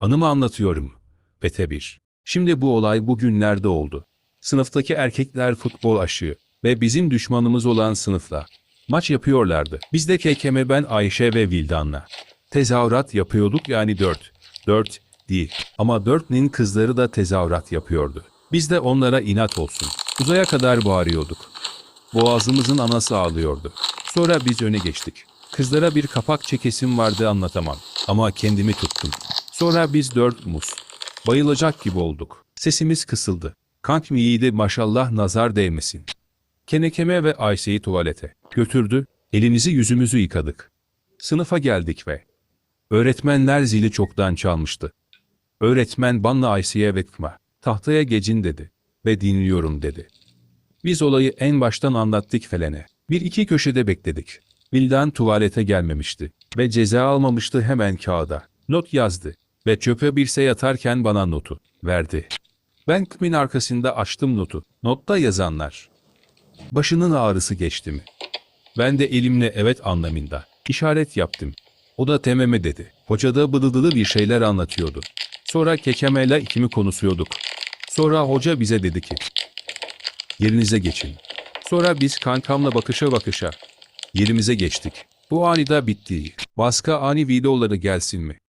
Anımı anlatıyorum. Bete 1. Şimdi bu olay bugünlerde oldu. Sınıftaki erkekler futbol aşığı ve bizim düşmanımız olan sınıfla maç yapıyorlardı. Biz de Kekeme ben Ayşe ve Vildan'la. Tezahürat yapıyorduk yani dört. Dört değil ama dörtnin kızları da tezahürat yapıyordu. Biz de onlara inat olsun. Uzaya kadar bağırıyorduk. Boğazımızın anası ağlıyordu. Sonra biz öne geçtik. Kızlara bir kapak çekesim vardı anlatamam. Ama kendimi tuttum. Sonra biz dört muz. Bayılacak gibi olduk. Sesimiz kısıldı. Kank iyiydi maşallah nazar değmesin. Kenekeme ve Ayşe'yi tuvalete götürdü. Elimizi yüzümüzü yıkadık. Sınıfa geldik ve öğretmenler zili çoktan çalmıştı. Öğretmen banla Ayşe'ye vekma. Tahtaya geçin dedi. Ve dinliyorum dedi. Biz olayı en baştan anlattık Felen'e. Bir iki köşede bekledik. Vildan tuvalete gelmemişti ve ceza almamıştı hemen kağıda. Not yazdı ve çöpe bir şey atarken bana notu verdi. Ben kimin arkasında açtım notu. Notta yazanlar. Başının ağrısı geçti mi? Ben de elimle evet anlamında işaret yaptım. O da tememe dedi. Hoca da bıdıdılı bir şeyler anlatıyordu. Sonra kekemeyle ikimi konuşuyorduk. Sonra hoca bize dedi ki, yerinize geçin. Sonra biz kankamla bakışa bakışa yerimize geçtik. Bu anida bitti. Başka ani videoları gelsin mi?